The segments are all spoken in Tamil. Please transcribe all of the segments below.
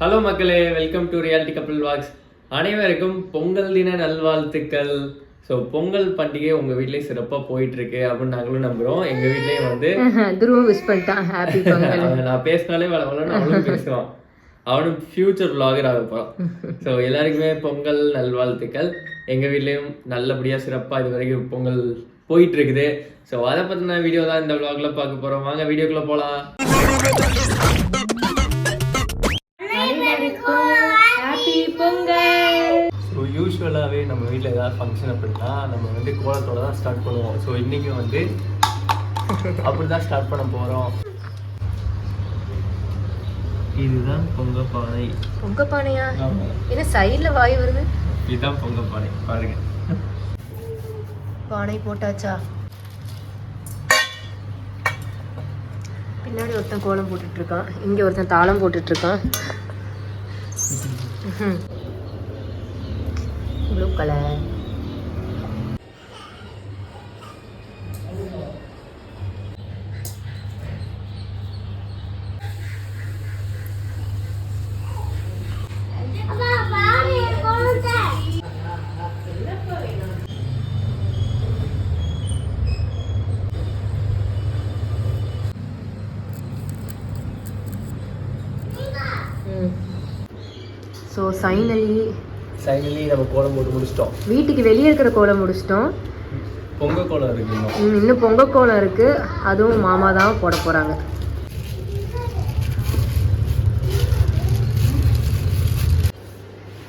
ஹலோ மக்களே welcome to reality couple vlogs அனைவருக்கும் பொங்கல் தின நல்வாழ்த்துக்கள். ஸோ பொங்கல் பண்டிகை உங்க வீட்லயும் சிறப்பா போயிட்டு இருக்கு அப்படின்னு நாங்களும் நம்புறோம். எங்க வீட்லயும் வந்து துருவம் விஷ் பண்ணிட்டான் ஹாப்பி பொங்கல். அவன் நான் பேசினாலே வள வளன்னு அவனும் பேசுவான். அவனும் ஃபியூச்சர் vlogger ஆக போறான். ஸோ எல்லாருக்குமே பொங்கல் நல்வாழ்த்துக்கள். எங்க வீட்லயும் நல்லபடியா சிறப்பா இது வரைக்கும் பொங்கல் போயிட்டு இருக்குது ஸோ அதை பத்தின வீடியோ தான் இந்த vlogல பார்க்க போறோம். வாங்க வீடியோக்குள்ள போலாம். யூஸ்வலாகவே நம்ம வீட்டில் ஏதாவது ஃபங்க்ஷன் அப்படின்னா நம்ம வந்து கோலத்தோட தான் ஸ்டார்ட் பண்ணுவோம். ஸோ இன்றைக்கி வந்து அப்படி தான் ஸ்டார்ட் பண்ண போகிறோம் இதுதான் பொங்க பானை பொங்க பானையா என்ன சைடுல வாய் வருது? இதுதான் பொங்க பானை பாருங்க. பானை போட்டாச்சா? பின்னாடி ஒருத்தன் கோலம் போட்டுட்டு இருக்கான். இங்க ஒருத்தன் தாளம் போட்டுட்டு இருக்கான். Blue colour so finally finally நம்ம கோலம் போட்டு முடிச்சிட்டோம். வீட்டுக்கு வெளியே இருக்கிற கோலம் முடிச்சிட்டோம். பொங்க கோலம் இருக்கு இன்னும். ம், இன்னும் பொங்க கோலம் இருக்கு. அதுவும் மாமா தான் போட போறாங்க.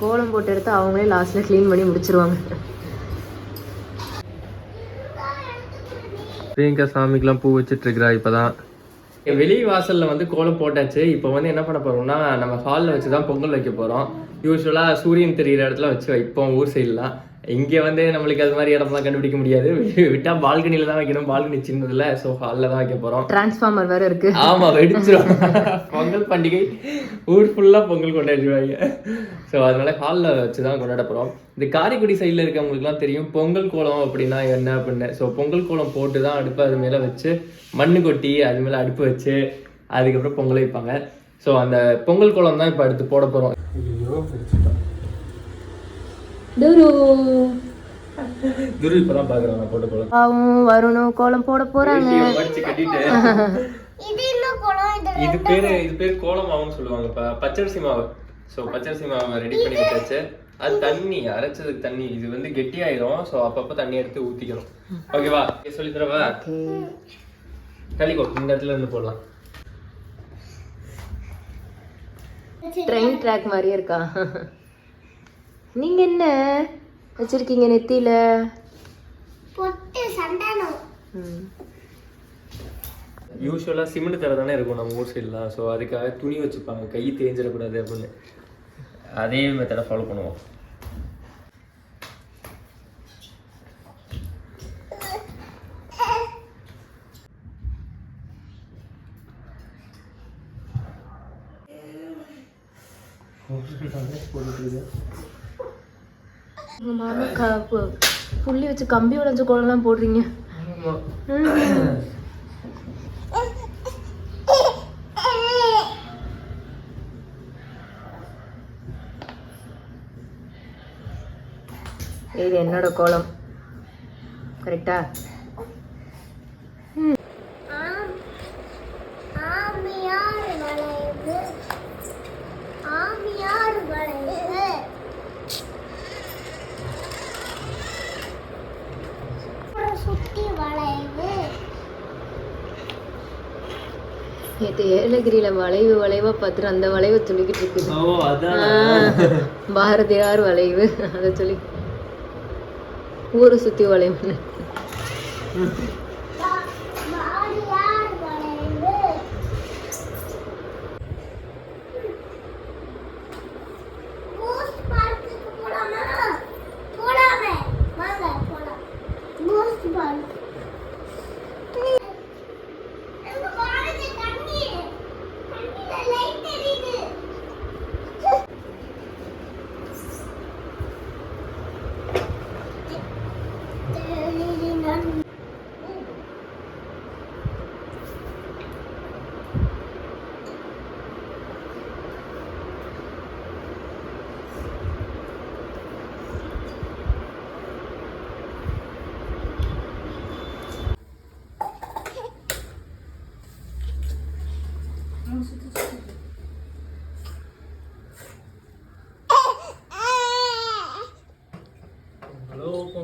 கோலம் போட்டு எடுத்து அவங்களே லாஸ்ட்ல க்ளீன் பண்ணி முடிச்சிருவாங்க. பிரியங்கா சாமிக்கெல்லாம் பூ வச்சுட்டு இருக்கிறா இப்போதான். வெளி வாசல்ல வந்து கோலம் போட்டாச்சு. இப்போ வந்து என்ன பண்ண போறோம்னா நம்ம ஹாலில் வச்சு தான் பொங்கல் வைக்க போறோம். யூஸ்வலாக சூரியன் தெரியிற இடத்துல வச்சு வைப்போம் ஊர் சைட்லாம் இங்கே வந்து நம்மளுக்கு அது மாதிரி இடம்லாம் கண்டுபிடிக்க முடியாது. விட்டா பால்கனியில் தான் வைக்கணும். பால்கனி சின்னதில்ல ஸோ ஹாலில் தான் வைக்க போறோம். டிரான்ஸ்ஃபார்மர் வேற இருக்கு. ஆமா வெடிச்சிரும். பொங்கல் பண்டிகை. ஊர் ஃபுல்லா பொங்கல் கொண்டாடிடுவாங்க. ஸோ அதனால ஹாலில் வச்சு தான் கொண்டாட போறோம். இந்த காரைக்குடி சைடில் இருக்கவங்களுக்குலாம் தெரியும். பொங்கல் கோலம் அப்படின்னா என்ன அப்படின்னு. ஸோ பொங்கல் கோலம் போட்டு தான் அடுப்பு அது மேலே வச்சு மண்ணு கொட்டி அது மேலே அடுப்பு வச்சு அதுக்கப்புறம் பொங்கல் வைப்பாங்க. ஸோ அந்த பொங்கல் கோலம் தான் இப்போ அடுத்து போட போகிறோம் துரு துரு போட்ட கோலம் பாவும் வருணும் கோலம் போட போறாங்க. இது பேரு இது பேர் கோலம் மாவுன்னு சொல்லுவாங்க பச்சரிசி மாவு. ஸோ பச்சரிசி மாவை ரெடி பண்ணி வச்சாச்சு. அது தண்ணி அரைச்சதுக்கு தண்ணி. இது வந்து கெட்டியாயிரும். ஸோ அப்பப்போ தண்ணி எடுத்து ஊத்திக்கணும். ஓகேவா சொல்லி தரவா? தள்ளிக்கோ இந்த இடத்துல இருந்து போடலாம். ட்ரெயின் ட்ராக் மாதிரியே இருக்கா? நீங்க என்ன வச்சிருக்கீங்க நெத்தியில? ம். யூஸ்வலாக சிமெண்ட் தர தானே இருக்கும் நம்ம ஊர் சைட்லாம் ஸோ அதுக்காக துணி வச்சுப்பாங்க. கை தேஞ்சிடக்கூடாது அப்படின்னு. அதே மெத்தடை ஃபாலோ பண்ணுவோம் உங்க மாமா க- பு- புள்ளி வச்சு கம்பி உடைஞ்ச கோலம்லாம் போடுறீங்க. இது என்னோட கோலம். கரெக்டா ஆமியார் வளைவு ஆமியார் வளைவு சுத்தி வளைவு நேற்று ஏலகிரியில வளைவு வளைவா பார்த்துட்டு அந்த வளைவை சொல்லிக்கிட்டு இருக்குது. பாரதியார் வளைவு. அதை சொல்லி ஊரை சுத்தி வளைவு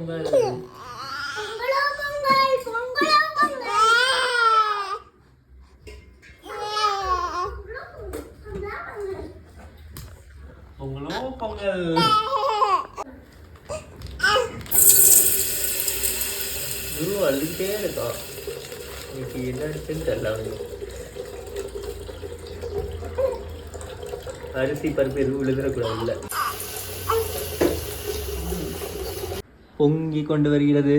பொங்கல் பொங்கலோ பொங்கல் பொங்கலோ பொங்கல் பொங்கலோ பொங்கல் குரு அழுதுகிட்டே இருக்கான் இன்னைக்கு என்ன பொங்கி கொண்டு வருகிறது.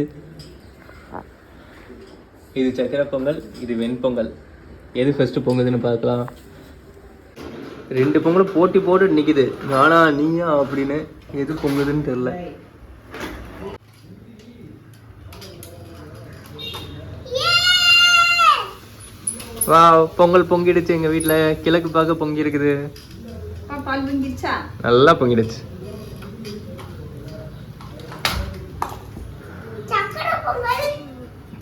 இது சக்கரை பொங்கல் இது வெண்பொங்கல். எது ஃபர்ஸ்ட் பொங்குதுன்னு பார்க்கலாம். ரெண்டு பொங்கலும் போட்டி போட்டு நிக்குது. நானா நீயா அப்படின்னு எது பொங்குதுன்னு தெரியல. வா பொங்கல் பொங்கிடுச்சு எங்க வீட்ல. கிழக்கு பார்க்க பொங்கி இருக்குது பால் வந்துருச்சா நல்லா பொங்கிடுச்சு சக்கரை பொங்கல்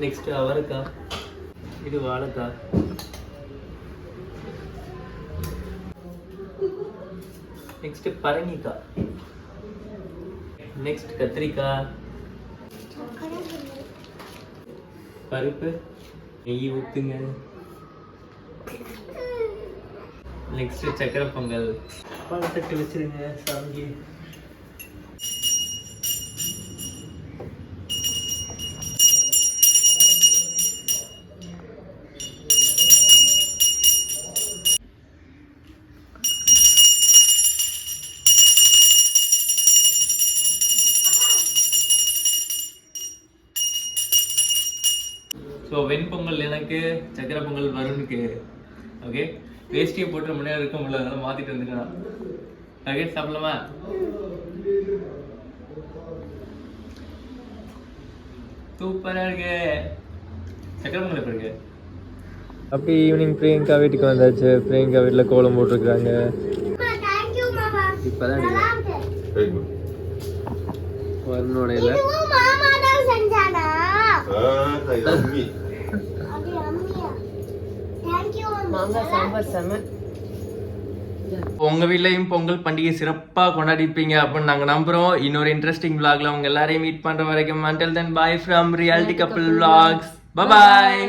நெக்ஸ்ட் அவரைக்காய் இது வாழைக்காய் நெக்ஸ்ட் பரங்கிக்காய் நெக்ஸ்ட் கத்திரிக்காய் பருப்பு நெய் ஊத்துங்க நெக்ஸ்ட் சக்கரை பொங்கல் பழத்தட்டு வச்சிருங்க சாமிக்கு ஸோ வெண்பொங்கல் எனக்கு சக்கரை பொங்கல் வருணுக்கு ஓகே வேஷ்டியை போட்டு நேரம் இருக்க முடியல அதனால மாத்திட்டு வந்துட்டேன் ஓகே சாப்பிடலாமா? சூப்பரா இருக்கு. சக்கரை பொங்கல் எப்படி இருக்கு? அப்படி ஈவினிங் பிரியங்கா வீட்டுக்கு வந்தாச்சு. பிரியங்கா வீட்டில் கோலம் போட்டிருக்காங்க இப்போதான் நல்லா இருக்கு வருணோட இதுவும் மாமா தான் செஞ்சானா அது அம்மியா தேங்க்யூ மாங்காய் சாம்பார் செம உங்க வீட்லயும் பொங்கல் பண்டிகை சிறப்பா கொண்டாடிப்பீங்க அப்படின்னு நாங்க நம்புறோம். இன்னொரு இன்ட்ரெஸ்டிங் vlogல உங்க எல்லாரையும் மீட் பண்ற வரைக்கும் then bye from reality couple vlogs. Bye bye